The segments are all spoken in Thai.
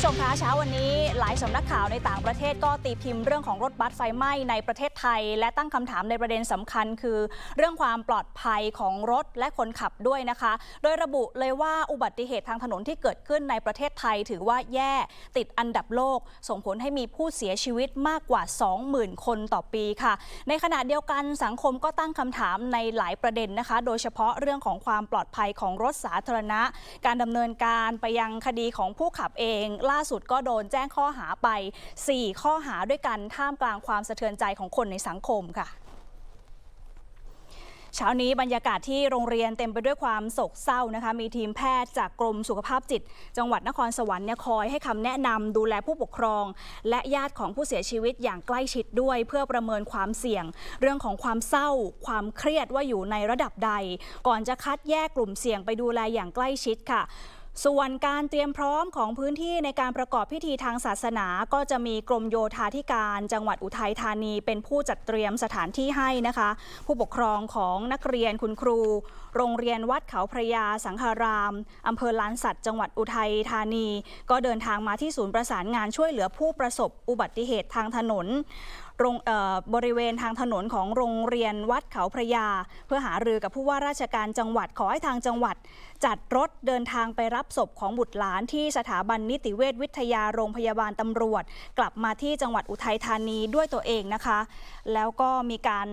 ผู้ชมคะเช้าวันนี้หลายสำนักข่าวในต่างประเทศก็ตีพิมพ์เรื่องของรถบัสไฟไหม้ในประเทศไทย และตั้งคำถามในประเด็นสำคัญ คือเรื่องความปลอดภัยของรถและคนขับด้วยนะคะ โดยระบุเลยว่าอุบัติเหตุทางถนนที่เกิดขึ้นในประเทศไทย ถือว่าแย่ติดอันดับโลก ส่งผลให้มีผู้เสียชีวิตมากกว่า 20,000 คนต่อปีค่ะ ในขณะเดียวกันสังคมก็ตั้งคำถามในหลายประเด็นนะคะ โดยเฉพาะเรื่องของความปลอดภัยของรถสาธารณะ การดำเนินการไปยังคดีของผู้ขับเองล่าสุดก็โดนแจ้งข้อหาไป 4 ข้อหาด้วยกันท่ามกลางความสะเทือนใจของคนในสังคมค่ะเช้านี้บรรยากาศที่โรงเรียนเต็มไปด้วยความโศกเศร้านะคะ มีทีมแพทย์จากกรมสุขภาพจิต จังหวัดนครสวรรค์เนี่ยคอยให้คำแนะนำดูแลผู้ปกครอง และญาติของผู้เสียชีวิตอย่างใกล้ชิดด้วย เพื่อประเมินความเสี่ยง เรื่องของความเศร้า ความเครียดว่าอยู่ในระดับใด ก่อนจะคัดแยกกลุ่มเสี่ยงไปดูแลอย่างใกล้ชิดค่ะ ส่วนการเตรียมพร้อมของพื้นที่ในการประกอบพิธีทางศาสนา ก็จะมีกรมโยธาธิการจังหวัดอุทัยธานีเป็นผู้จัดเตรียมสถานที่ให้นะคะ ผู้ปกครองของนักเรียนคุณครู โรงเรียนวัดเขาพระยาสังฆารามอำเภอลานสัตว์จังหวัดอุทัยธานี ก็เดินทางมาที่ศูนย์ประสานงานช่วยเหลือผู้ประสบอุบัติเหตุทางถนน บริเวณทางถนนของโรงเรียนวัดเขาพระยา เพื่อหารือกับผู้ว่าราชการจังหวัดขอให้ทางจังหวัด จัดรถเดินทางไปรับศพของบุตรหลานที่สถาบันนิติเวชวิทยาโรงพยาบาลตำรวจ กลับมาที่จังหวัดอุทัยธานีด้วยตัวเองนะคะ แล้วก็มีการ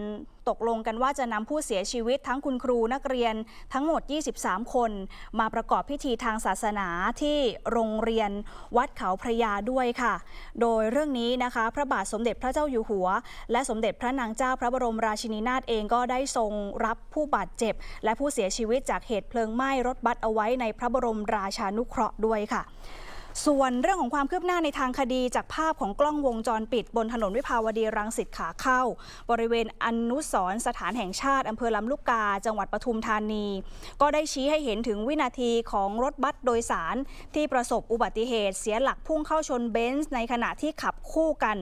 ตกลงกันว่าจะนำผู้เสียชีวิตทั้งคุณครูนักเรียนทั้งหมด 23 คน มาประกอบพิธีทางศาสนาที่โรงเรียนวัดเขาพระยาด้วยค่ะ โดยเรื่องนี้นะคะ พระบาทสมเด็จพระเจ้าอยู่หัว และสมเด็จพระนางเจ้าพระบรมราชินีนาถเองก็ได้ทรงรับผู้บาดเจ็บ และผู้เสียชีวิตจากเหตุเพลิงไหม้รถบัสเอาไว้ในพระบรมราชานุเคราะห์ด้วยค่ะ ส่วนเรื่องของความคืบหน้าในทางคดีจากภาพของกล้องวงจรปิด บนถนนวิภาวดีรังสิตขาเข้า บริเวณอนุสรสถานแห่งชาติอำเภอลำลูกกา จังหวัดปทุมธานี ก็ได้ชี้ให้เห็นถึงวินาทีของรถบัสโดยสาร ที่ประสบอุบัติเหตุเสียหลักพุ่งเข้าชนเบนซ์ในขณะที่ขับคู่กัน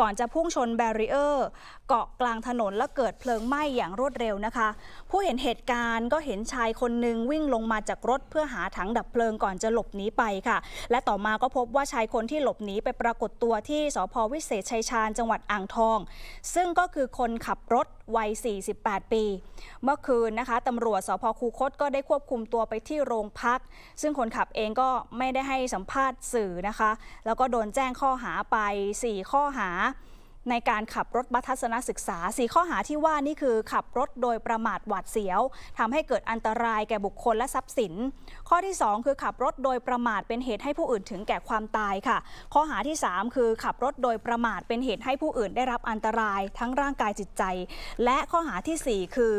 ก่อนจะพุ่งชนแบรีเออร์เกาะกลางถนนและเกิดเพลิงไหม้อย่างรวดเร็วนะคะ ผู้เห็นเหตุการณ์ก็เห็นชายคนหนึ่งวิ่งลงมาจากรถเพื่อหาถังดับเพลิงก่อนจะหลบหนีไปค่ะ และต่ออมาก็พบว่าชายคนที่หลบหนีไปปรากฏตัวที่สพวิเศษชัยชาญจังหวัดอ่างทอง ซึ่งก็คือคนขับรถวัย 48 ปี เมื่อคืนนะคะตำรวจสพคูคตก็ได้ควบคุมตัวไปที่โรงพัก ซึ่งคนขับเองก็ไม่ได้ให้สัมภาษณ์สื่อนะคะ แล้วก็โดนแจ้งข้อหาไป 4 ข้อหา ในการขับรถบัสทัศนศึกษา4ข้อหาที่ว่านี่คือขับรถโดยประมาทหวาดเสียวทำให้เกิดอันตรายแก่บุคคลและทรัพย์สิน ข้อที่ 2 คือขับรถโดยประมาทเป็นเหตุให้ผู้อื่นถึงแก่ความตายค่ะ ข้อหาที่ 3 คือขับรถโดยประมาทเป็นเหตุให้ผู้อื่นได้รับอันตรายทั้งร่างกายจิตใจ และข้อหาทีสี่4 คือ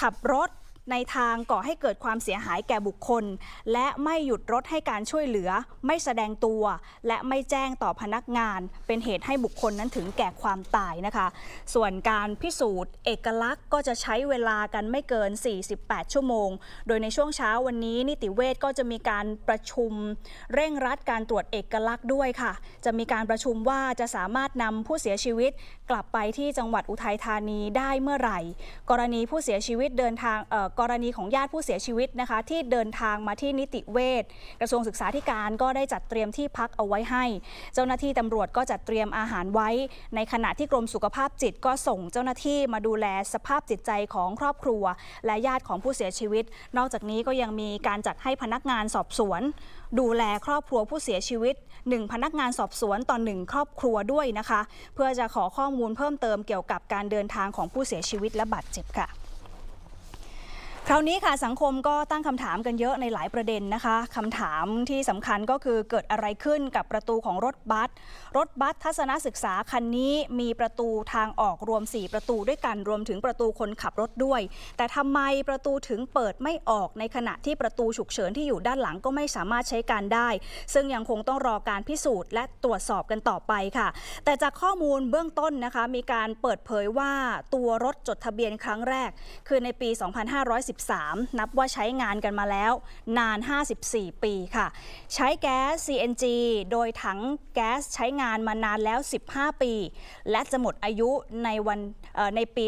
ขับรถ ในทางก่อให้เกิดความเสียหายแก่บุคคล และไม่หยุดรถให้การช่วยเหลือ ไม่แสดงตัว และไม่แจ้งต่อพนักงาน เป็นเหตุให้บุคคลนั้นถึงแก่ความตายนะคะ ส่วนการพิสูจน์ เอกลักษณ์ก็จะใช้เวลากันไม่เกิน 48 ชั่วโมง โดยในช่วงเช้าวันนี้ นิติเวชก็จะมีการประชุม เร่งรัดการตรวจเอกลักษณ์ด้วยค่ะ จะมีการประชุมว่าจะสามารถนำผู้เสียชีวิต กลับไปที่จังหวัดอุทัยธานีได้เมื่อไหร่ กรณีผู้เสียชีวิตเดินทางเอ่อกรณีของญาติผู้เสียชีวิตนะคะ ที่เดินทางมาที่นิติเวชกระทรวงศึกษาธิการก็ได้จัดเตรียมที่พักเอาไว้ให้ เจ้าหน้าที่ตำรวจก็จัดเตรียมอาหารไว้ ในขณะที่กรมสุขภาพจิตก็ส่งเจ้าหน้าที่มาดูแลสภาพจิตใจของครอบครัว และญาติของผู้เสียชีวิต นอกจากนี้ก็ยังมีการจัดให้พนักงานสอบสวน ดูแลครอบครัวผู้เสียชีวิต 1 พนักงานสอบสวนต่อหนึ่งครอบครัวด้วยนะคะ เพื่อจะขอข้อมูลเพิ่มเติมเกี่ยวกับการเดินทางของผู้เสียชีวิตและบาดเจ็บค่ะ คราวนี้ค่ะสังคมก็ตั้งคำถามกันเยอะในหลายประเด็นนะคะคำถามที่สำคัญก็คือเกิดอะไรขึ้นกับประตูของรถบัสรถบัสทัศนศึกษาคันนี้มีประตูทางออกรวม 4 ประตูด้วยกันรวมถึงประตูคนขับรถด้วย แต่ทำไมประตูถึงเปิดไม่ออกในขณะที่ประตูฉุกเฉินที่อยู่ด้านหลังก็ไม่สามารถใช้การได้ ซึ่งยังคงต้องรอการพิสูจน์และตรวจสอบกันต่อไปค่ะ แต่จากข้อมูลเบื้องต้นนะคะมีการเปิดเผยว่าตัวรถจดทะเบียนครั้งแรก คือในปี 2513 2513 นับว่าใช้งานกันมาแล้วนาน 54 ปีค่ะ ใช้แก๊ส CNG โดยถังแก๊สใช้งานมานานแล้ว 15 ปี และจะหมดอายุในวันเอ่อในปี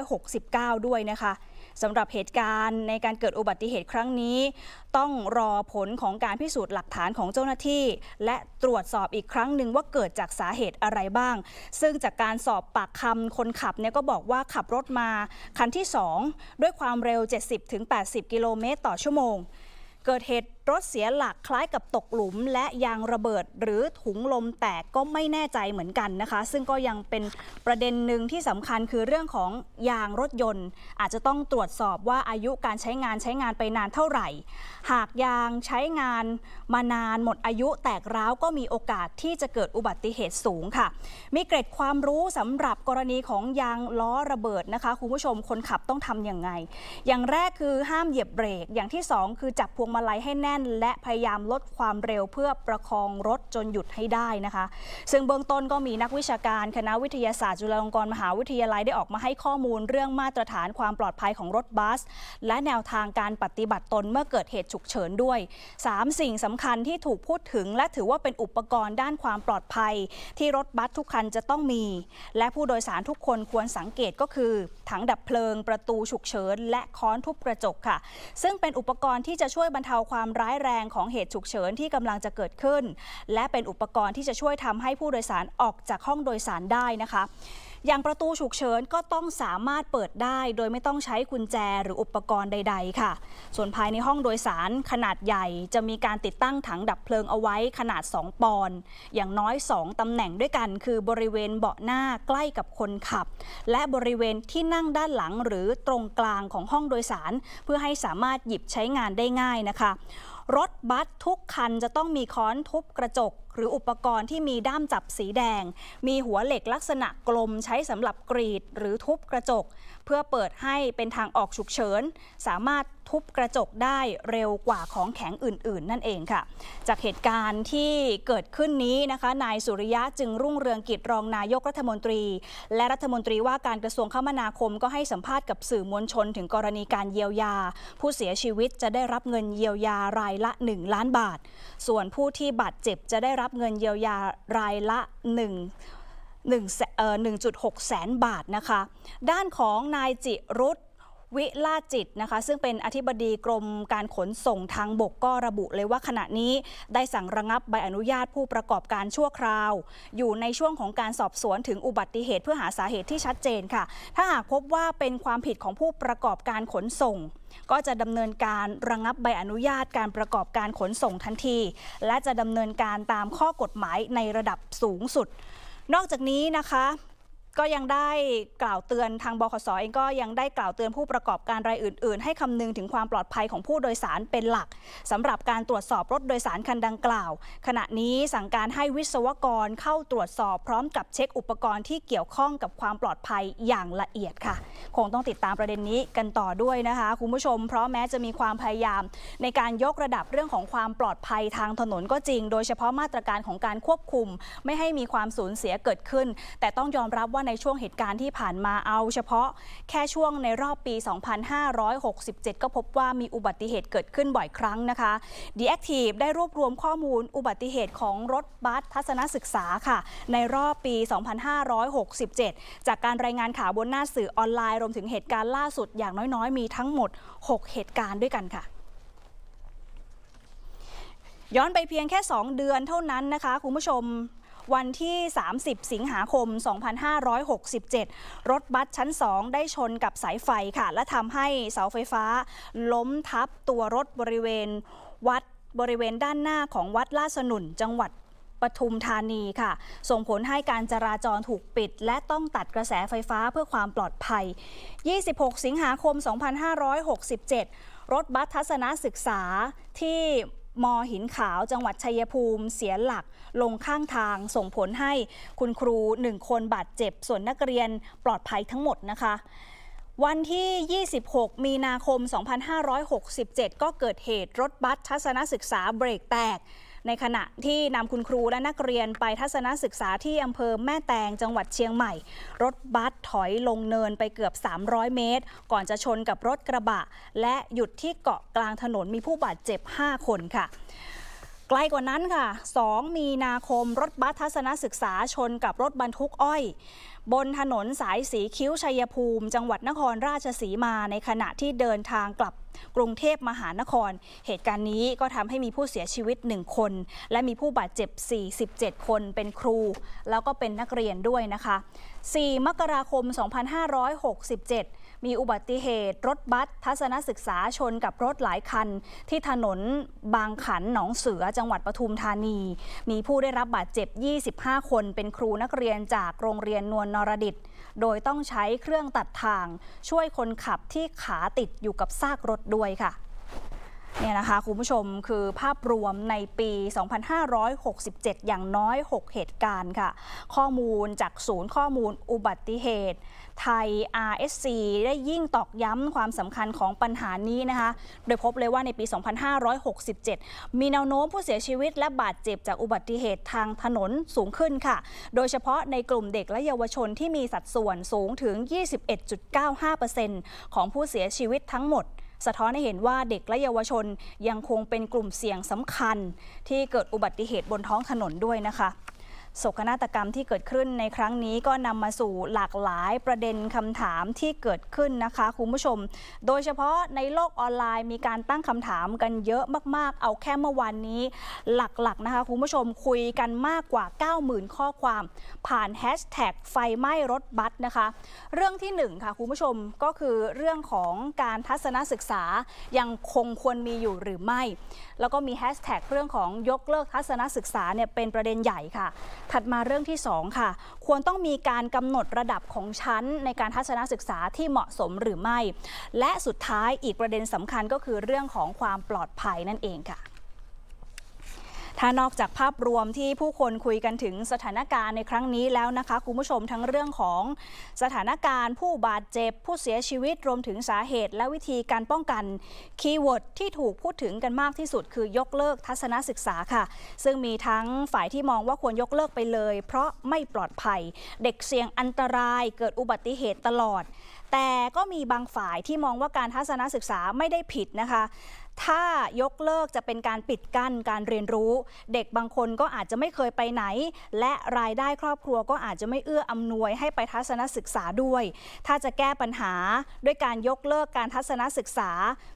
2569 ด้วยนะคะ สำหรับเหตุการณ์ในการเกิดอุบัติเหตุครั้งนี้ ต้องรอผลของการพิสูจน์หลักฐานของเจ้าหน้าที่ และตรวจสอบอีกครั้งหนึ่งว่าเกิดจากสาเหตุอะไรบ้าง ซึ่งจากการสอบปากคำคนขับเนี่ยก็บอกว่าขับรถมาคันที่ 2 ด้วยความเร็ว 70-80 กิโลเมตรต่อชั่วโมง เกิดเหตุ รถเสียหลักคล้ายกับตกหลุม และยางระเบิดหรือถุงลมแตกก็ไม่แน่ใจเหมือนกันนะคะ ซึ่งก็ยังเป็นประเด็นหนึ่งที่สำคัญคือเรื่องของยางรถยนต์ อาจจะต้องตรวจสอบว่าอายุการใช้งานใช้งานไปนานเท่าไหร่ หากยางใช้งานมานานหมดอายุแตกร้าวก็มีโอกาสที่จะเกิดอุบัติเหตุสูงค่ะ มีเกร็ดความรู้สำหรับกรณีของยางล้อระเบิดนะคะคุณผู้ชมคนขับต้องทำอย่างไง อย่างแรกคือห้ามเหยียบเบรกอย่างที่สองคือจับพวงมาลัยให้แน่น และพยายามลดความเร็วเพื่อประคองรถจนหยุดให้ได้นะคะ ซึ่งเบื้องต้นก็มีนักวิชาการคณะวิทยาศาสตร์จุฬาลงกรณ์มหาวิทยาลัยได้ออกมาให้ข้อมูลเรื่องมาตรฐานความปลอดภัยของรถบัส และแนวทางการปฏิบัติตนเมื่อเกิดเหตุฉุกเฉินด้วย 3 สิ่งสำคัญที่ถูกพูดถึง และถือว่าเป็นอุปกรณ์ด้านความปลอดภัย ที่รถบัสทุกคันจะต้องมี และผู้โดยสารทุกคนควรสังเกตก็คือ ถังดับเพลิง ประตูฉุกเฉิน และค้อนทุบกระจกค่ะ ซึ่งเป็นอุปกรณ์ที่จะช่วยบรรเทาความร้ายแรงของเหตุฉุกเฉินที่กำลังจะเกิดขึ้น และเป็นอุปกรณ์ที่จะช่วยทำให้ผู้โดยสารออกจากห้องโดยสารได้นะคะอย่างประตูฉุกเฉินก็ต้องสามารถเปิดได้โดยไม่ต้องใช้กุญแจหรืออุปกรณ์ใด ๆ ค่ะ ส่วนภายในห้องโดยสารขนาดใหญ่จะมีการติดตั้งถังดับเพลิงเอาไว้ขนาด 2 ปอนด์อย่างน้อย 2 ตำแหน่งด้วยกัน คือบริเวณเบาะหน้าใกล้กับคนขับ และบริเวณที่นั่งด้านหลังหรือตรงกลางของห้องโดยสาร เพื่อให้สามารถหยิบใช้งานได้ง่ายนะคะ รถบัสทุกคันจะต้องมีค้อนทุบกระจก หรืออุปกรณ์ที่มีด้ามจับสีแดง มีหัวเหล็กลักษณะกลมใช้สำหรับกรีดหรือทุบกระจก เพื่อเปิดให้เป็นทางออกฉุกเฉิน สามารถทุบกระจกได้เร็วกว่าของแข็งอื่น ๆ นั่นเองค่ะ จากเหตุการณ์ที่เกิดขึ้นนี้นะคะ นายสุริยะจึงรุ่งเรืองกิจรองนายกรัฐมนตรี และรัฐมนตรีว่าการกระทรวงคมนาคมก็ให้สัมภาษณ์กับสื่อมวลชนถึงกรณีการเยียวยา ผู้เสียชีวิตจะได้รับเงินเยียวยารายละ 1 ล้านบาท ส่วนผู้ที่บาดเจ็บจะได้รับเงินเยียวยารายละ1 1 1.6 แสนบาทนะคะ ด้านของนายจิรุธ วิลาจิตนะคะ ซึ่งเป็นอธิบดีกรมการขนส่งทางบกก็ระบุเลยว่าขณะนี้ได้สั่งระงับใบอนุญาตผู้ประกอบการชั่วคราว อยู่ในช่วงของการสอบสวนถึงอุบัติเหตุเพื่อหาสาเหตุที่ชัดเจนค่ะ ถ้าหากพบว่าเป็นความผิดของผู้ประกอบการขนส่ง ก็จะดำเนินการระงับใบอนุญาตการประกอบการขนส่งทันที และจะดำเนินการตามข้อกฎหมายในระดับสูงสุด นอกจากนี้นะคะ ก็ยังได้กล่าวเตือนทางบขสเองก็ยังได้กล่าวเตือนผู้ประกอบการรายอื่น ๆ ให้คำนึงถึงความปลอดภัยของผู้โดยสารเป็นหลักสำหรับการตรวจสอบรถโดยสารคันดังกล่าว ขณะนี้สั่งการให้วิศวกรเข้าตรวจสอบพร้อมกับเช็คอุปกรณ์ที่เกี่ยวข้องกับความปลอดภัยอย่างละเอียดค่ะ คงต้องติดตามประเด็นนี้กันต่อด้วยนะคะคุณผู้ชม เพราะแม้จะมีความพยายาม ในการยกระดับเรื่องของความปลอดภัยทางถนนก็จริง โดยเฉพาะมาตรการของการควบคุม ไม่ให้มีความสูญเสียเกิดขึ้น แต่ต้องยอมรับว่าในช่วงเหตุการณ์ที่ผ่านมาเอาเฉพาะแค่ช่วงในรอบปี 2567 ก็พบว่ามีอุบัติเหตุเกิดขึ้นบ่อยครั้งนะคะ The Active ได้รวบรวมข้อมูลอุบัติเหตุของรถบัสทัศนศึกษาค่ะ ในรอบปี 2567 จากการรายงานข่าวบนหน้าสื่อออนไลน์รวมถึงเหตุการณ์ล่าสุดอย่างน้อยๆ มีทั้งหมด 6 เหตุการณ์ด้วยกันค่ะย้อนไปเพียงแค่ 2 เดือนเท่านั้นนะคะ คุณผู้ชม วันที่ 30 สิงหาคม 2567 รถบัสชั้น 2 ได้ชนกับสายไฟค่ะ และทำให้เสาไฟฟ้า ล้มทับตัวรถบริเวณวัดบริเวณด้านหน้าของวัดลาสนุนจังหวัดปทุมธานีค่ะ ส่งผลให้การจราจรถูกปิด และต้องตัดกระแสไฟฟ้าเพื่อความปลอดภัย 26 สิงหาคม 2567 รถบัสทัศนศึกษาที่ มอหินขาวจังหวัดชัยภูมิเสียหลักลงข้างทางส่งผลให้คุณครูหนึ่งคนบาดเจ็บ ส่วนนักเรียนปลอดภัยทั้งหมดนะคะวันที่ 26 มีนาคม 2567 ก็เกิดเหตุรถบัสทัศนศึกษาเบรกแตก ในขณะที่นำคุณครูและนักเรียนไปทัศนศึกษาที่อำเภอแม่แตงจังหวัดเชียงใหม่ รถบัสถอยลงเนินไปเกือบ 300 เมตร ก่อนจะชนกับรถกระบะ และหยุดที่เกาะกลางถนนมีผู้บาดเจ็บ 5 คนค่ะ ลกว่านั้นค่ะ 2 มีนาคมรถบัสทัศนศึกษาชนกับรถบรรทุกอ้อย บนถนนสายสีคิ้วชัยภูมิ จังหวัดนครราชสีมาในขณะที่เดินทางกลับกรุงเทพมหานคร เหตุการณ์นี้ก็ทำให้มีผู้เสียชีวิต 1 คน และมีผู้บาดเจ็บ 47 คนเป็นครู แล้วก็เป็นนักเรียนด้วยนะคะ 4 มกราคม 2567 มีอุบัติเหตุรถบัสทัศนศึกษาชนกับรถหลายคัน ที่ถนนบางขันหนองเสือจังหวัดปทุมธานี มีผู้ได้รับบาดเจ็บ 25 คนเป็นครูนักเรียนจากโรงเรียนนวลนรดิต โดยต้องใช้เครื่องตัดทาง ช่วยคนขับที่ขาติดอยู่กับซากรถด้วยค่ะเนี่ยนะคะคุณผู้ชมคือภาพรวมในปี 2567 อย่างน้อย 6 เหตุการณ์ค่ะ ข้อมูลจากศูนย์ข้อมูลอุบัติเหตุ ไทย RSC ได้ยิ่งตอกย้ำความสำคัญของปัญหานี้นะคะ โดยพบเลยว่าในปี 2567 มีแนวโน้มผู้เสียชีวิตและบาดเจ็บจากอุบัติเหตุทางถนนสูงขึ้นค่ะ โดยเฉพาะในกลุ่มเด็กและเยาวชนที่มีสัดส่วนสูงถึง 21.95%ของผู้เสียชีวิตทั้งหมดสะท้อนให้เห็นว่าเด็กและเยาวชนยังคงเป็นกลุ่มเสี่ยงสำคัญ ที่เกิดอุบัติเหตุบนท้องถนนด้วยนะคะ โศกนาฏกรรมที่เกิดขึ้นในครั้งนี้ก็นำมาสู่หลากหลายประเด็นคำถามที่เกิดขึ้นนะคะคุณผู้ชม โดยเฉพาะในโลกออนไลน์มีการตั้งคำถามกันเยอะมาก ๆ เอาแค่เมื่อวานนี้ หลัก ๆ นะคะคุณผู้ชมคุยกันมากกว่า 90,000 ข้อความ ผ่านแฮชแท็กไฟไหม้รถบัสนะคะ เรื่องที่หนึ่งค่ะคุณผู้ชมก็คือเรื่องของการทัศนศึกษายังคงควรมีอยู่หรือไม่ แล้วก็มีแฮชแท็กเรื่องของยกเลิกทัศนศึกษาเนี่ยเป็นประเด็นใหญ่ค่ะถัดมาเรื่องที่ 2 ค่ะ ควรต้องมีการกำหนดระดับของชั้นในการทัศนศึกษาที่เหมาะสมหรือไม่ และสุดท้ายอีกประเด็นสำคัญก็คือเรื่องของความปลอดภัยนั่นเองค่ะ ถ้านอกจากภาพรวมที่ผู้คนคุยกันถึงสถานการณ์ในครั้งนี้แล้วนะคะคุณผู้ชมทั้งเรื่องของสถานการณ์ผู้บาดเจ็บ ผู้เสียชีวิตรวมถึงสาเหตุ และวิธีการป้องกันคีย์เวิร์ดที่ถูกพูดถึงกันมากที่สุด คือยกเลิกทัศนศึกษาค่ะ ซึ่งมีทั้งฝ่ายที่มองว่าควรยกเลิกไปเลย เพราะไม่ปลอดภัย เด็กเสี่ยงอันตรายเกิดอุบัติเหตุตลอด แต่ก็มีบางฝ่ายที่มองว่าการทัศนศึกษาไม่ได้ผิดนะคะ ถ้ายกเลิกจะเป็นการปิดกั้นการเรียนรู้ เด็กบางคนก็อาจจะไม่เคยไปไหน และรายได้ครอบครัวก็อาจจะไม่เอื้ออำนวยให้ไปทัศนศึกษาด้วย ถ้าจะแก้ปัญหาด้วยการยกเลิกการทัศนศึกษา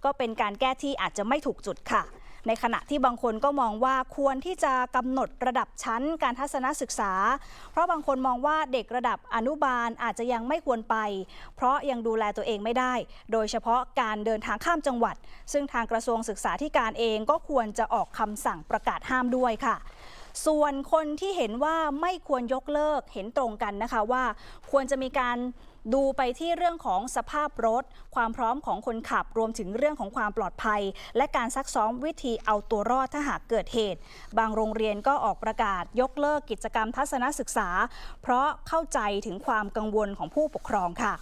ก็เป็นการแก้ที่อาจจะไม่ถูกจุดค่ะ ในขณะที่บางคนก็มองว่าควรที่จะกำหนดระดับชั้นการทัศนศึกษา เพราะบางคนมองว่าเด็กระดับอนุบาลอาจจะยังไม่ควรไป เพราะยังดูแลตัวเองไม่ได้ โดยเฉพาะการเดินทางข้ามจังหวัด ซึ่งทางกระทรวงศึกษาธิการเองก็ควรจะออกคำสั่งประกาศห้ามด้วยค่ะส่วนคนที่เห็นว่าไม่ควรยกเลิกเห็นตรงกันนะคะว่า ควรจะมีการ ดูไปที่เรื่องของสภาพรถ ความพร้อมของคนขับรวมถึงเรื่องของความปลอดภัย และการซักซ้อมวิธีเอาตัวรอดถ้าหากเกิดเหตุ บางโรงเรียนก็ออกประกาศยกเลิกกิจกรรมทัศนศึกษา เพราะเข้าใจถึงความกังวลของผู้ปกครองค่ะ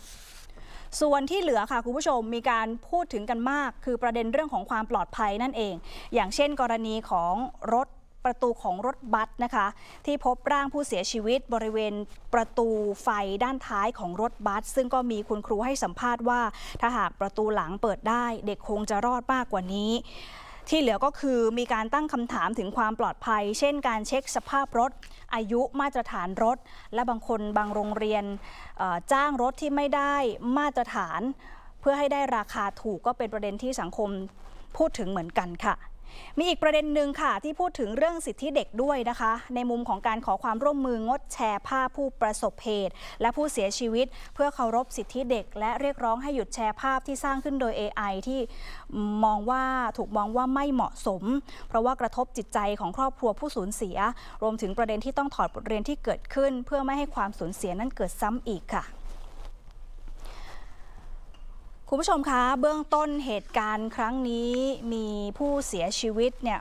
ส่วนที่เหลือค่ะคุณผู้ชมมีการพูดถึงกันมาก คือประเด็นเรื่องของความปลอดภัยนั่นเอง อย่างเช่น กรณีของรถ ประตูของรถบัสนะคะ ที่พบร่างผู้เสียชีวิตบริเวณประตูไฟด้านท้ายของรถบัส ซึ่งก็มีคุณครูให้สัมภาษณ์ว่า ถ้าหากประตูหลังเปิดได้เด็กคงจะรอดมากกว่านี้ที่เหลือก็คือมีการตั้งคำถามถึงความปลอดภัย เช่นการเช็คสภาพรถ อายุมาตรฐานรถ และบางคนบางโรงเรียนจ้างรถที่ไม่ได้มาตรฐาน เพื่อให้ได้ราคาถูกก็เป็นประเด็นที่สังคมพูดถึงเหมือนกันค่ะ มีอีกประเด็นหนึ่งค่ะ ที่พูดถึงเรื่องสิทธิเด็กด้วยนะคะ ในมุมของการขอความร่วมมืองดแชร์ภาพผู้ประสบเหตุ และผู้เสียชีวิต เพื่อเคารพสิทธิเด็ก และเรียกร้องให้หยุดแชร์ภาพที่สร้างขึ้นโดย AI ที่มองว่าถูกมองว่าไม่เหมาะสม เพราะว่ากระทบจิตใจของครอบครัวผู้สูญเสีย รวมถึงประเด็นที่ต้องถอดบทเรียนที่เกิดขึ้น เพื่อไม่ให้ความสูญเสียนั้นเกิดซ้ำอีกค่ะ คุณผู้ชมคะ เบื้องต้นเหตุการณ์ครั้งนี้มีผู้เสียชีวิตเนี่ย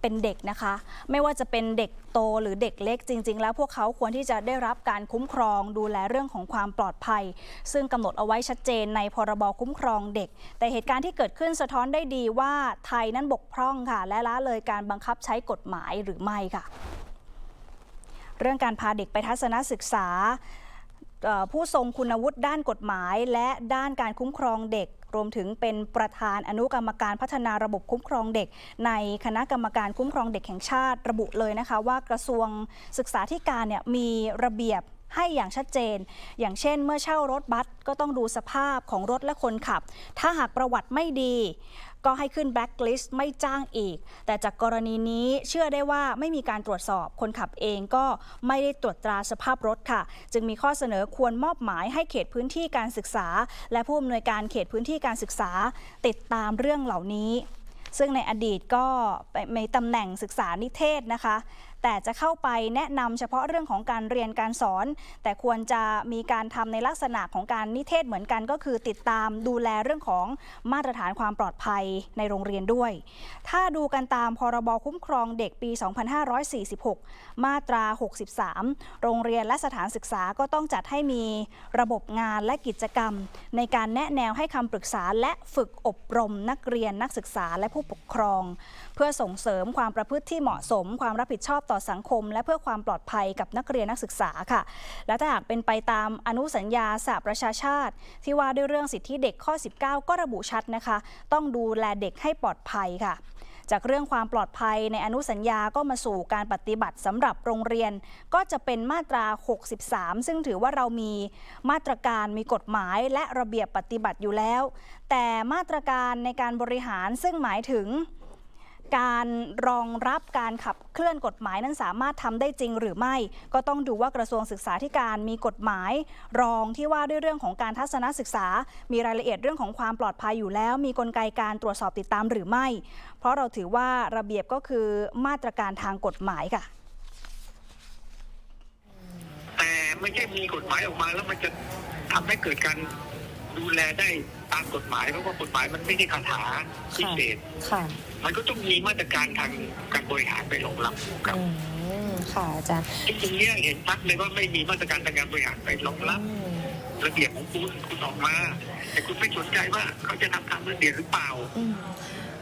เป็นเด็กนะคะ ไม่ว่าจะเป็นเด็กโตหรือเด็กเล็กจริง ๆ แล้วพวกเขาควรที่จะได้รับการคุ้มครองดูแลเรื่องของความปลอดภัย ซึ่งกำหนดเอาไว้ชัดเจนในพรบคุ้มครองเด็ก แต่เหตุการณ์ที่เกิดขึ้นสะท้อนได้ดีว่าไทยนั้นบกพร่องค่ะ และละเลยการบังคับใช้กฎหมายหรือไม่ค่ะ เรื่องการพาเด็กไปทัศนศึกษา ผู้ทรงคุณวุฒิด้านกฎหมาย และด้านการคุ้มครองเด็ก รวมถึงเป็นประธานอนุกรรมการพัฒนาระบบคุ้มครองเด็ก ในคณะกรรมการคุ้มครองเด็กแห่งชาติระบุเลยนะคะ ว่ากระทรวงศึกษาธิการเนี่ยมีระเบียบ ให้อย่างชัดเจน อย่างเช่น เมื่อเช่ารถบัสก็ต้องดูสภาพของรถและคนขับ ถ้าหากประวัติไม่ดีก็ให้ขึ้นแบล็คลิสต์ไม่จ้างอีก แต่จากกรณีนี้เชื่อได้ว่าไม่มีการตรวจสอบ คนขับเองก็ไม่ได้ตรวจตราสภาพรถค่ะ จึงมีข้อเสนอควรมอบหมายให้เขตพื้นที่การศึกษา และผู้อำนวยการเขตพื้นที่การศึกษา ติดตามเรื่องเหล่านี้ ซึ่งในอดีตก็มีตำแหน่งศึกษานิเทศนะคะ แต่จะเข้าไปแนะนำเฉพาะเรื่องของการเรียนการสอน แต่ควรจะมีการทำในลักษณะของการนิเทศเหมือนกันก็คือติดตามดูแลเรื่องของมาตรฐานความปลอดภัยในโรงเรียนด้วย ถ้าดูกันตามพรบคุ้มครองเด็กปี 2546 มาตรา 63 โรงเรียนและสถานศึกษาก็ต้องจัดให้มีระบบงานและกิจกรรม ในการแนะแนวให้คำปรึกษาและฝึกอบรมนักเรียนนักศึกษาและผู้ปกครองเพื่อส่งเสริมความประพฤติที่เหมาะสม ความรับผิดชอบต่อสังคม และเพื่อความปลอดภัยกับนักเรียนนักศึกษาค่ะ และถ้าหากเป็นไปตามอนุสัญญาสหประชาชาติ ที่ว่าด้วยเรื่องสิทธิเด็กข้อ 19 ก็ระบุชัดนะคะ ต้องดูแลเด็กให้ปลอดภัยค่ะจากเรื่องความปลอดภัยในอนุสัญญาก็มาสู่การปฏิบัติสำหรับโรงเรียน ก็จะเป็นมาตรา 63 ซึ่งถือว่าเรามีมาตรการมีกฎหมายและระเบียบปฏิบัติอยู่แล้ว แต่มาตรการในการบริหารซึ่งหมายถึง การรองรับการขับเคลื่อนกฎหมายนั้นสามารถทำได้จริงหรือไม่ ก็ต้องดูว่ากระทรวงศึกษาธิการมีกฎหมาย รองที่ว่าด้วยเรื่องของการทัศนศึกษา มีรายละเอียดเรื่องของความปลอดภัยอยู่แล้ว มีกลไกการตรวจสอบติดตามหรือไม่ เพราะเราถือว่าระเบียบก็คือมาตรการทางกฎหมายค่ะแต่ไม่ใช่มีกฎหมายออกมาแล้วมันจะทำให้เกิดการ ดูแลได้ตามกฎหมายเพราะว่ากฎหมายมันไม่ได้คาถาพิเศษค่ะ มันก็ต้องมีมาตรการทางการบริหารไปรองรับครับอืมค่ะอาจารย์ที่ตรงเนี้ยเห็นชัดเลยว่าไม่มีมาตรการทางการบริหารไปรองรับอืมระเบียบของคุณคุณออกมา แต่คุณไม่สนใจว่าเขาจะทำตามระเบียบหรือเปล่าอืม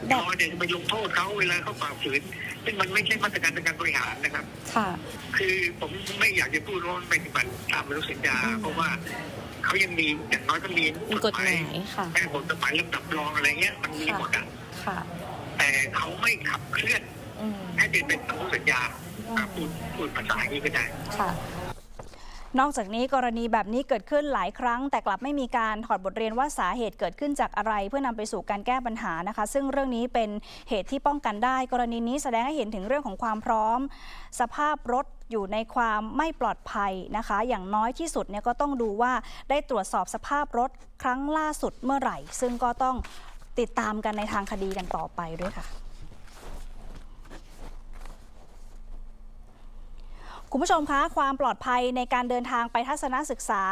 แบรบอเดี๋ยวจะไปลงโทษเขาเวลาเขาฝ่าฝืน ซึ่งมันไม่ใช่มาตรการทางการบริหารนะครับ ค่ะ คือผมไม่อยากจะพูดว่ามันเป็นบัตรตามอนุสัญญาอืมเพราะว่าเขายังมีอย่างน้อยก็มีมีกฎหมายค่ะแม่กฎหมายลำดับรองอะไรเงี้ย มันมีหมดอะค่ะ แต่เขาไม่ขับเคลื่อนอืมให้เป็นเป็นอนุสัญญาอะพูดพูดภาษาอย่างนี้ก็ได้ค่ะ นอกจากนี้กรณีแบบนี้เกิดขึ้นหลายครั้ง แต่กลับไม่มีการถอดบทเรียนว่าสาเหตุเกิดขึ้นจากอะไร เพื่อนำไปสู่การแก้ปัญหานะคะ ซึ่งเรื่องนี้เป็นเหตุที่ป้องกันได้ กรณีนี้แสดงให้เห็นถึงเรื่องของความพร้อม สภาพรถอยู่ในความไม่ปลอดภัยนะคะ อย่างน้อยที่สุดเนี่ยก็ต้องดูว่าได้ตรวจสอบสภาพรถครั้งล่าสุดเมื่อไหร่ ซึ่งก็ต้องติดตามกันในทางคดีกันต่อไปด้วยค่ะ คุณผู้ชมคะ ความปลอดภัยในการเดินทางไปทัศนศึกษา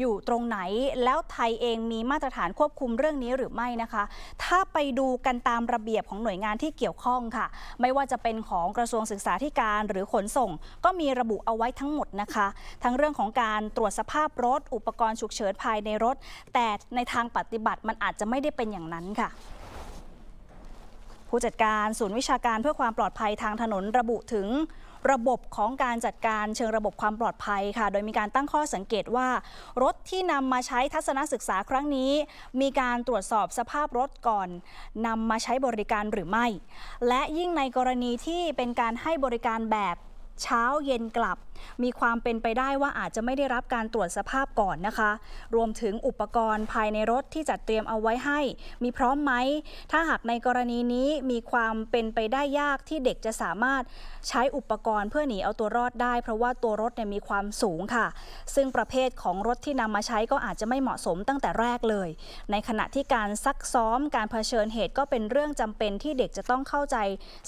อยู่ตรงไหน แล้วไทยเองมีมาตรฐานควบคุมเรื่องนี้หรือไม่นะคะ ถ้าไปดูกันตามระเบียบของหน่วยงานที่เกี่ยวข้องค่ะ ไม่ว่าจะเป็นของกระทรวงศึกษาธิการหรือขนส่ง ก็มีระบุเอาไว้ทั้งหมดนะคะ ทั้งเรื่องของการตรวจสภาพรถ อุปกรณ์ฉุกเฉินภายในรถ แต่ในทางปฏิบัติมันอาจจะไม่ได้เป็นอย่างนั้นค่ะ ผู้จัดการศูนย์วิชาการเพื่อความปลอดภัยทางถนนระบุถึงระบบของการจัดการเชิงระบบความปลอดภัยค่ะ โดยมีการตั้งข้อสังเกตว่า รถที่นำมาใช้ทัศนศึกษาครั้งนี้ มีการตรวจสอบสภาพรถก่อนนำมาใช้บริการหรือไม่ และยิ่งในกรณีที่เป็นการให้บริการแบบเช้าเย็นกลับ มีความเป็นไปได้ว่าอาจจะไม่ได้รับการตรวจสภาพก่อนนะคะ รวมถึงอุปกรณ์ภายในรถที่จัดเตรียมเอาไว้ให้ มีพร้อมไหม ถ้าหากในกรณีนี้มีความเป็นไปได้ยากที่เด็กจะสามารถใช้อุปกรณ์เพื่อหนีเอาตัวรอดได้ เพราะว่าตัวรถเนี่ยมีความสูงค่ะ ซึ่งประเภทของรถที่นำมาใช้ก็อาจจะไม่เหมาะสมตั้งแต่แรกเลย ในขณะที่การซักซ้อมการเผชิญเหตุก็เป็นเรื่องจำเป็นที่เด็กจะต้องเข้าใจ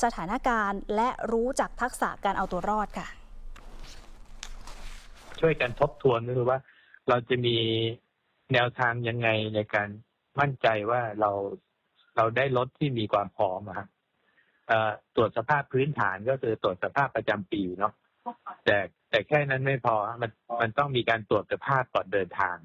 สถานการณ์ และรู้จักทักษะการเอาตัวรอดค่ะ ช่วยกันทบทวนก็คือว่า เราจะมีแนวทางยังไงในการมั่นใจว่าเราเราได้รถที่มีความพร้อมครับตรวจสภาพพื้นฐานก็คือตรวจสภาพประจำปีเนาะแต่แต่แค่นั้นไม่พอมันมันต้องมีการตรวจสภาพก่อนเดินทาง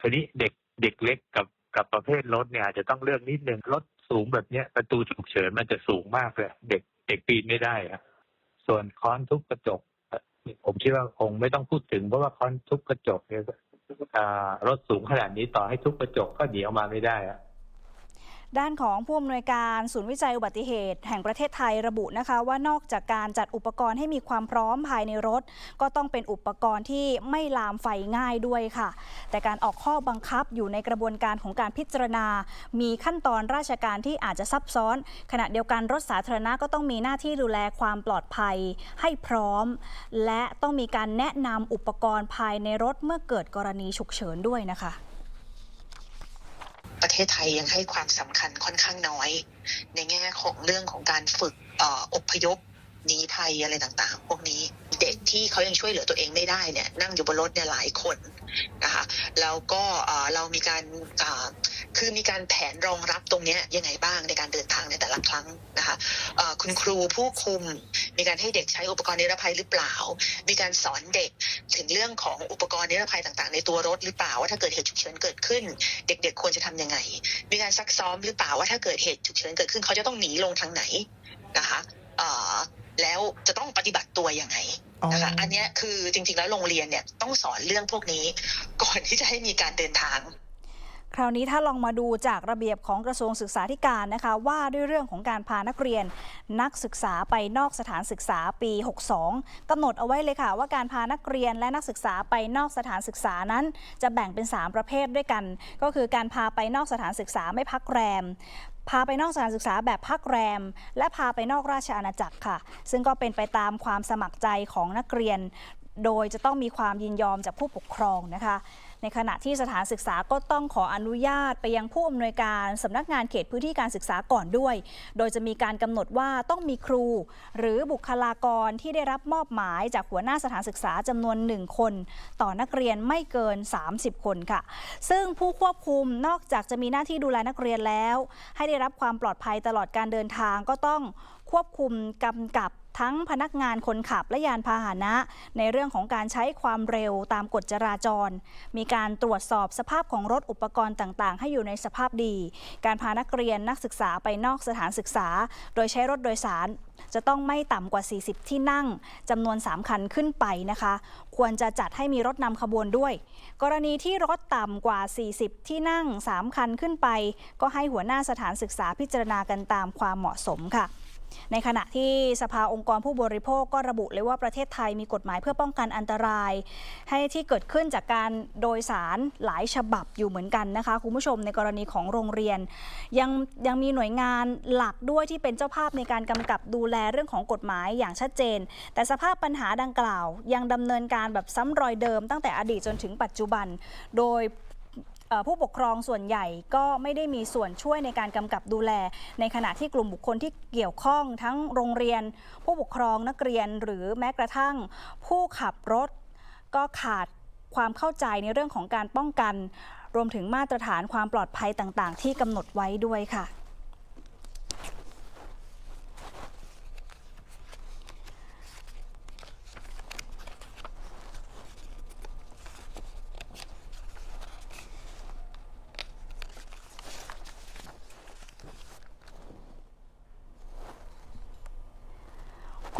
ทีนี้เด็กเด็กเล็กกับกับประเภทรถเนี่ยอาจจะต้องเลือกนิดนึงรถสูงแบบเนี้ยประตูฉุกเฉินมันจะสูงมากเลย เด็กเด็กปีนไม่ได้ครับส่วนค้อนทุบกระจก ผมคิดว่าคงไม่ต้องพูดถึงเพราะว่าค้อนทุบกระจกเนี่ยรถสูงขนาดนี้ต่อให้ทุบกระจกก็หนีออกมาไม่ได้อะ ด้านของผู้อำนวยการศูนย์วิจัยอุบัติเหตุ แห่งประเทศไทยระบุนะคะ ว่านอกจากการจัดอุปกรณ์ให้มีความพร้อมภายในรถ ก็ต้องเป็นอุปกรณ์ที่ไม่ลามไฟง่ายด้วยค่ะ แต่การออกข้อบังคับอยู่ในกระบวนการของการพิจารณา มีขั้นตอนราชการที่อาจจะซับซ้อน ขณะเดียวกันรถสาธารณะก็ต้องมีหน้าที่ดูแลความปลอดภัยให้พร้อม และต้องมีการแนะนำอุปกรณ์ภายในรถเมื่อเกิดกรณีฉุกเฉินด้วยนะคะ ประเทศไทยยังให้ความสำคัญค่อนข้างน้อย ในแง่ของเรื่องของการฝึกอออพยพหนีภัยอะไรต่างๆ พวกนี้ เด็กที่เขายังช่วยเหลือตัวเองไม่ได้เนี่ยนั่งอยู่บนรถเนี่ยหลายคนนะคะแล้วก็เรามีการคือมีการแผนรองรับตรงเนี้ยยังไงบ้างในการเดินทางในแต่ละครั้งนะคะคุณครูผู้คุม มีการให้เด็กใช้อุปกรณ์นิรภัยหรือเปล่า มีการสอนเด็กถึงเรื่องของอุปกรณ์นิรภัยต่างๆ ในตัวรถหรือเปล่าว่าถ้าเกิดเหตุฉุกเฉินเกิดขึ้น เด็กๆควรจะทำยังไง มีการซักซ้อมหรือเปล่าว่าถ้าเกิดเหตุฉุกเฉินเกิดขึ้นเขาจะต้องหนีลงทางไหนนะคะแล้วจะต้องปฏิบัติตัวยังไง นะคะอันเนี้ยคือจริง ๆ แล้วโรงเรียนเนี่ยต้องสอนเรื่องพวกนี้ ก่อนที่จะให้มีการเดินทางคราวนี้ถ้าลองมาดูจากระเบียบของกระทรวงศึกษาธิการนะคะ ว่าด้วยเรื่องของการพานักเรียน นักศึกษาไปนอกสถานศึกษาปี 62กำหนดเอาไว้เลยค่ะ ว่าการพานักเรียนและนักศึกษาไปนอกสถานศึกษานั้น จะแบ่งเป็น 3 ประเภทด้วยกัน ก็คือการพาไปนอกสถานศึกษาไม่พักแรม พาไปนอกสถานศึกษาแบบพักแรม และพาไปนอกราชอาณาจักรค่ะ ซึ่งก็เป็นไปตามความสมัครใจของนักเรียน โดยจะต้องมีความยินยอมจากผู้ปกครองนะคะ ในขณะที่สถานศึกษาก็ต้องขออนุญาตไปยังผู้อำนวยการสำนักงานเขตพื้นที่การศึกษาก่อนด้วย โดยจะมีการกำหนดว่าต้องมีครู หรือบุคลากรที่ได้รับมอบหมายจากหัวหน้าสถานศึกษาจำนวน 1 คน ต่อนักเรียนไม่เกิน 30 คนค่ะ ซึ่งผู้ควบคุมนอกจากจะมีหน้าที่ดูแลนักเรียนแล้ว ให้ได้รับความปลอดภัยตลอดการเดินทางก็ต้องควบคุมกำกับ ทั้งพนักงานคนขับและยานพาหนะ ในเรื่องของการใช้ความเร็วตามกฎจราจร มีการตรวจสอบสภาพของรถอุปกรณ์ต่างๆ ให้อยู่ในสภาพดี การพานักเรียนนักศึกษาไปนอกสถานศึกษา โดยใช้รถโดยสาร จะต้องไม่ต่ำกว่า 40 ที่นั่งจำนวน 3 คันขึ้นไปนะคะ ควรจะจัดให้มีรถนำขบวนด้วย กรณีที่รถต่ำกว่า 40 ที่นั่ง 3 คันขึ้นไป ก็ให้หัวหน้าสถานศึกษาพิจารณากันตามความเหมาะสมค่ะ ในขณะที่สภาองค์กรผู้บริโภคก็ระบุเลยว่าประเทศไทยมีกฎหมายเพื่อป้องกันอันตราย ให้ที่เกิดขึ้นจากการโดยสารหลายฉบับอยู่เหมือนกันนะคะคุณผู้ชมในกรณีของโรงเรียน ยังยังมีหน่วยงานหลักด้วยที่เป็นเจ้าภาพในการกำกับดูแลเรื่องของกฎหมายอย่างชัดเจน แต่สภาพปัญหาดังกล่าว ยังดำเนินการแบบซ้ำรอยเดิมตั้งแต่อดีตจนถึงปัจจุบัน โดย ผู้ปกครองส่วนใหญ่ก็ไม่ได้มีส่วนช่วยในการกำกับดูแล ในขณะที่กลุ่มบุคคลที่เกี่ยวข้องทั้งโรงเรียน ผู้ปกครองนักเรียนหรือแม้กระทั่ง ผู้ขับรถ ก็ขาดความเข้าใจในเรื่องของการป้องกัน รวมถึงมาตรฐานความปลอดภัยต่าง ๆ ที่กำหนดไว้ด้วยค่ะ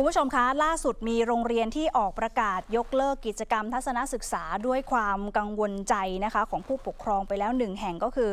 คุณผู้ชมคะ ล่าสุดมีโรงเรียนที่ออกประกาศยกเลิกกิจกรรมทัศนศึกษาด้วยความกังวลใจนะคะของผู้ปกครองไปแล้วหนึ่งแห่งก็คือ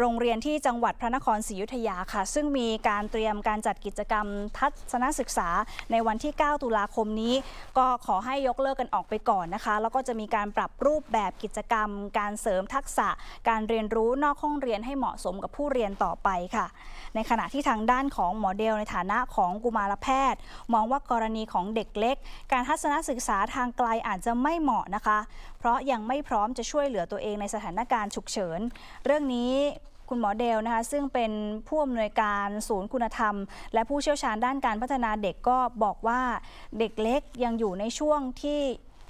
โรงเรียนที่จังหวัดพระนครศรีอยุธยาค่ะ ซึ่งมีการเตรียมการจัดกิจกรรมทัศนศึกษาในวันที่ 9 ตุลาคมนี้ ก็ขอให้ยกเลิกกันออกไปก่อนนะคะ แล้วก็จะมีการปรับรูปแบบกิจกรรม การเสริมทักษะ การเรียนรู้นอกห้องเรียนให้เหมาะสมกับผู้เรียนต่อไปค่ะ ในขณะที่ทางด้านของหมอเดลในฐานะของกุมารแพทย์ มองว่ากรณีของเด็กเล็ก การทัศนศึกษาทางไกลอาจจะไม่เหมาะนะคะ ราะยังไม่พร้อมจะช่วยเหลือตัวเองในสถานการณ์ฉุกเฉิน เรื่องนี้คุณหมอเดลนะคะซึ่งเป็นผู้อำนวยการศูนย์คุณธรรม และผู้เชี่ยวชาญด้านการพัฒนาเด็กก็บอกว่าเด็กเล็กยังอยู่ในช่วงที่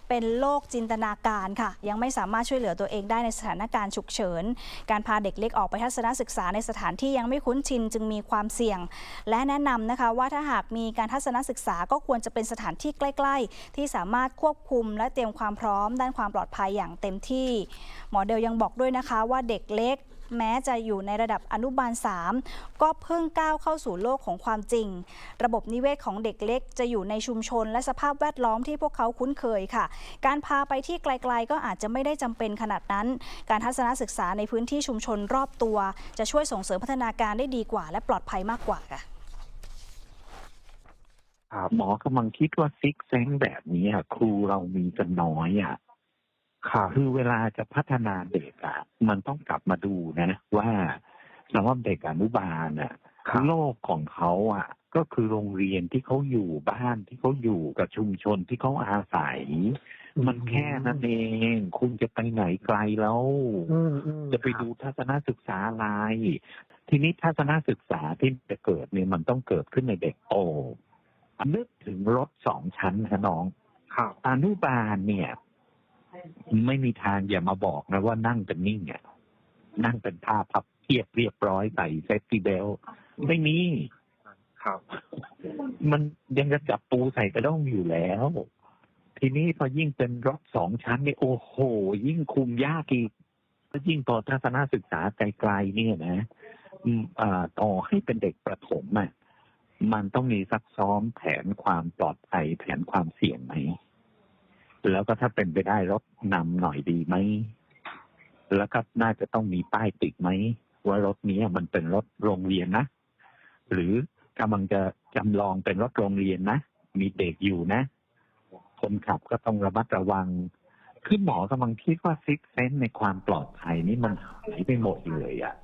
เป็นโรคจินตนาการค่ะ ยังไม่สามารถช่วยเหลือตัวเองได้ในสถานการณ์ฉุกเฉิน การพาเด็กเล็กออกไปทัศนศึกษาในสถานที่ยังไม่คุ้นชินจึงมีความเสี่ยง และแนะนำนะคะว่าถ้าหากมีการทัศนศึกษาก็ควรจะเป็นสถานที่ใกล้ ๆ ที่สามารถควบคุมและเตรียมความพร้อมด้านความปลอดภัยอย่างเต็มที่ หมอเดลยังบอกด้วยนะคะว่าเด็กเล็ก แม้จะอยู่ในระดับอนุบาล 3 ก็เพิ่งก้าวเข้าสู่โลกของความจริง ระบบนิเวศของเด็กเล็ก จะอยู่ในชุมชนและสภาพแวดล้อมที่พวกเขาคุ้นเคยค่ะ การพาไปที่ไกล ๆ ก็อาจจะไม่ได้จำเป็นขนาดนั้น การทัศนศึกษาในพื้นที่ชุมชนรอบตัว จะช่วยส่งเสริมพัฒนาการได้ดีกว่า และปลอดภัยมากกว่าค่ะหมอกำลังคิดว่าซิกเซนแบบนี้ครูเรามีกันน้อยอะ ค่ะคือเวลาจะพัฒนาเด็กอะมันต้องกลับมาดูนะว่าสำหรับเด็กอนุบาลอะโลกของเขาอะ ก็คือโรงเรียนที่เขาอยู่บ้านที่เขาอยู่กับชุมชนที่เขาอาศัย มันแค่นั้นเอง คุณจะไปไหนไกลแล้วจะไปดูทัศนศึกษาอะไรทีนี้ทัศนศึกษาที่จะเกิดเนี่ยมันต้องเกิดขึ้นในเด็กโตนึกถึงรถสองชั้นนะน้องครับอนุบาลเนี่ย ไม่มีทางอย่ามาบอกนะว่านั่งเป็นนิ่งอะนั่งเป็นท่าพับเทียบเรียบร้อยใส่เซฟตี้เบลไม่มีครับ มันยังจะจับปูใส่กระด้งอยู่แล้ว ทีนี้พอยิ่งเป็นรถสองชั้นเนี่ยโอ้โห ยิ่งคุมยากอีกแล้วยิ่งพอทัศนศึกษาไกลๆเนี่ยนะอืมอ่าต่อให้เป็นเด็กประถมอะมันต้องมีซักซ้อมแผนความปลอดภัยแผนความเสี่ยงไหม แล้วก็ถ้าเป็นไปได้รถนำหน่อยดีไหม แล้วก็น่าจะต้องมีป้ายติดไหม ว่ารถนี้มันเป็นรถโรงเรียนนะ หรือกำลังจะจำลองเป็นรถโรงเรียนนะ มีเด็กอยู่นะ คนขับก็ต้องระมัดระวัง คือหมอกำลังคิดว่าซิกเซนในความปลอดภัยนี่มันหายไปหมดเลยอะ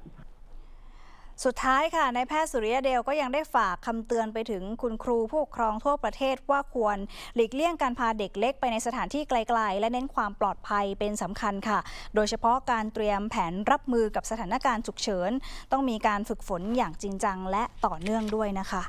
สุดท้ายค่ะนายแพทย์สุริยเดลก็ยังได้ฝากคำเตือนไปถึงคุณครูผู้ปกครองทั่วประเทศว่าควรหลีกเลี่ยงการพาเด็กเล็กไปในสถานที่ไกลๆ และเน้นความปลอดภัยเป็นสำคัญค่ะ โดยเฉพาะการเตรียมแผนรับมือกับสถานการณ์ฉุกเฉิน ต้องมีการฝึกฝนอย่างจริงจังและต่อเนื่องด้วยนะคะ